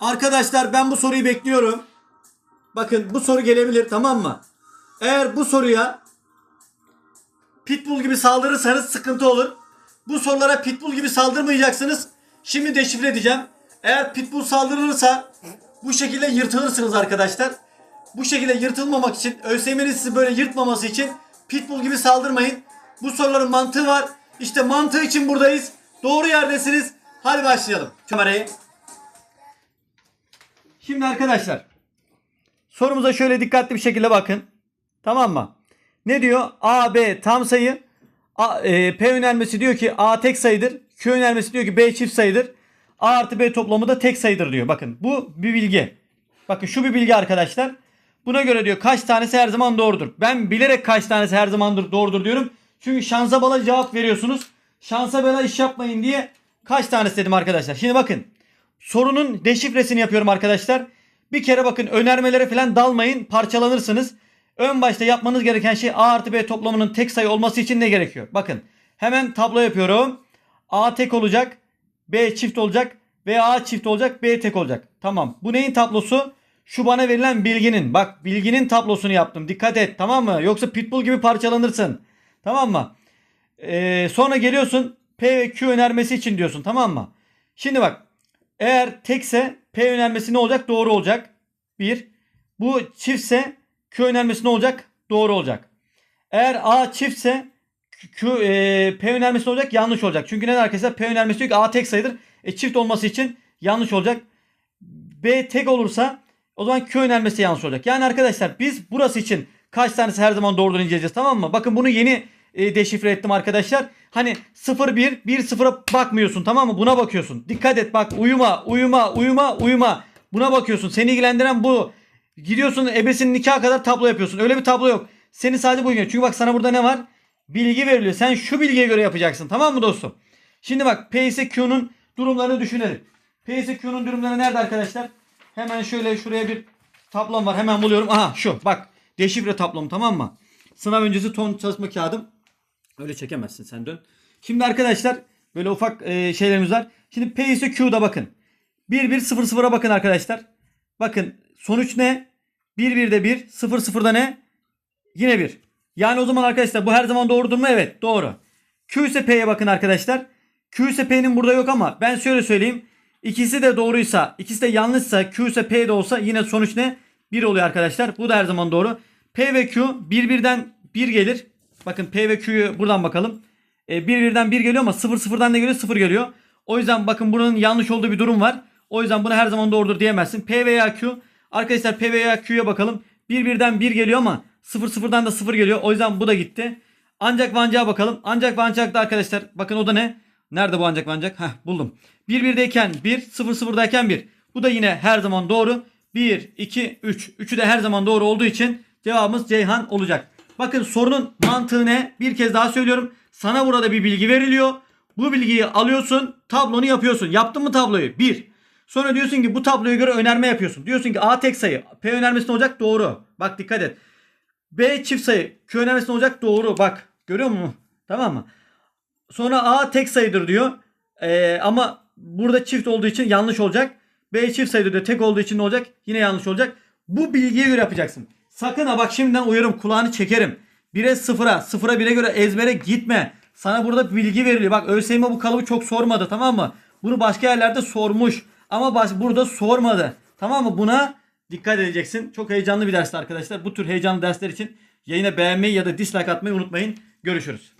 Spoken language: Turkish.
Arkadaşlar ben bu soruyu bekliyorum. Bakın bu soru gelebilir tamam mı? Eğer bu soruya pitbull gibi saldırırsanız sıkıntı olur. Bu sorulara pitbull gibi saldırmayacaksınız. Şimdi deşifre edeceğim. Eğer pitbull saldırırsa bu şekilde yırtılırsınız arkadaşlar. Bu şekilde yırtılmamak için, ÖSYM'nin sizi böyle yırtmaması için pitbull gibi saldırmayın. Bu soruların mantığı var. İşte mantığı için buradayız. Doğru yerdesiniz. Hadi başlayalım. Kamerayı. Şimdi arkadaşlar sorumuza şöyle dikkatli bir şekilde bakın. Tamam mı? Ne diyor? A, B tam sayı. A, e, P önermesi diyor ki A tek sayıdır. Q önermesi diyor ki B çift sayıdır. A artı B toplamı da tek sayıdır diyor. Bakın bu bir bilgi. Bakın şu bir bilgi arkadaşlar. Buna göre diyor kaç tanesi her zaman doğrudur. Ben bilerek kaç tanesi her zaman doğrudur diyorum. Çünkü şansa bala cevap veriyorsunuz. Şansa bala iş yapmayın diye kaç tanesi dedim arkadaşlar. Şimdi bakın. Sorunun deşifresini yapıyorum arkadaşlar. Bir kere bakın önermelere falan dalmayın parçalanırsınız. Ön başta yapmanız gereken şey A artı B toplamının tek sayı olması için ne gerekiyor? Bakın hemen tablo yapıyorum. A tek olacak. B çift olacak. Ve A çift olacak. B tek olacak. Tamam. Bu neyin tablosu? Şu bana verilen bilginin. Bak bilginin tablosunu yaptım. Dikkat et tamam mı? Yoksa pitbull gibi parçalanırsın. Tamam mı? Ee, sonra geliyorsun P ve Q önermesi için diyorsun tamam mı? Şimdi bak eğer tekse P önermesi ne olacak? Doğru olacak. 1. Bu çiftse Q önermesi ne olacak? Doğru olacak. Eğer A çiftse Q, e, P önermesi ne olacak? Yanlış olacak. Çünkü neden arkadaşlar? P önermesi diyor ki A tek sayıdır. E, çift olması için yanlış olacak. B tek olursa o zaman Q önermesi yanlış olacak. Yani arkadaşlar biz burası için kaç tanesi her zaman doğrudan inceleyeceğiz tamam mı? Bakın bunu yeni e, deşifre ettim arkadaşlar. Hani 0 1 1 0'a bakmıyorsun tamam mı? Buna bakıyorsun. Dikkat et bak uyuma uyuma uyuma uyuma. Buna bakıyorsun. Seni ilgilendiren bu. Gidiyorsun ebesinin nikah kadar tablo yapıyorsun. Öyle bir tablo yok. Seni sadece bu ilgileniyor. Çünkü bak sana burada ne var? Bilgi veriliyor. Sen şu bilgiye göre yapacaksın. Tamam mı dostum? Şimdi bak P ise Q'nun durumlarını düşünelim. P ise Q'nun durumları nerede arkadaşlar? Hemen şöyle şuraya bir tablom var. Hemen buluyorum. Aha şu bak. Deşifre tablom tamam mı? Sınav öncesi ton çalışma kağıdım. Öyle çekemezsin sen dön. Şimdi arkadaşlar böyle ufak e, şeylerimiz var. Şimdi P ise Q'da bakın. 1 1 0 0'a bakın arkadaşlar. Bakın sonuç ne? 1 1'de 1, 0 0'da ne? Yine 1. Yani o zaman arkadaşlar bu her zaman doğrudur mu? Evet doğru. Q ise P'ye bakın arkadaşlar. Q ise P'nin burada yok ama ben şöyle söyleyeyim. İkisi de doğruysa, ikisi de yanlışsa, Q ise P de olsa yine sonuç ne? 1 oluyor arkadaşlar. Bu da her zaman doğru. P ve Q birbirden 1 gelir. Bakın P ve Q'yu buradan bakalım. E, 1 birden 1 geliyor ama 0 0'dan ne geliyor? 0 geliyor. O yüzden bakın bunun yanlış olduğu bir durum var. O yüzden buna her zaman doğrudur diyemezsin. P veya Q. Arkadaşlar P veya Q'ya bakalım. 1 birden 1 geliyor ama 0 0'dan da 0 geliyor. O yüzden bu da gitti. Ancak ve ancak'a bakalım. Ancak ve ancak da arkadaşlar bakın o da ne? Nerede bu ancak ve ancak? Heh buldum. 1 1'deyken 1, 0 0'dayken 1. Bu da yine her zaman doğru. 1, 2, 3. Üçü de her zaman doğru olduğu için cevabımız Ceyhan olacak. Bakın sorunun mantığı ne? Bir kez daha söylüyorum. Sana burada bir bilgi veriliyor. Bu bilgiyi alıyorsun, tablonu yapıyorsun. Yaptın mı tabloyu? 1. Sonra diyorsun ki bu tabloya göre önerme yapıyorsun. Diyorsun ki A tek sayı. P önermesi ne olacak? Doğru. Bak dikkat et. B çift sayı. Q önermesi ne olacak? Doğru. Bak. Görüyor musun? Tamam mı? Sonra A tek sayıdır diyor. Ee, ama burada çift olduğu için yanlış olacak. B çift sayıdır diyor. Tek olduğu için ne olacak? Yine yanlış olacak. Bu bilgiye göre yapacaksın. Sakın ha bak şimdiden uyarım kulağını çekerim. 1'e 0'a 0'a 1'e göre ezbere gitme. Sana burada bilgi veriliyor. Bak ÖSYM bu kalıbı çok sormadı tamam mı? Bunu başka yerlerde sormuş. Ama baş, burada sormadı. Tamam mı? Buna dikkat edeceksin. Çok heyecanlı bir dersti arkadaşlar. Bu tür heyecanlı dersler için yayına beğenmeyi ya da dislike atmayı unutmayın. Görüşürüz.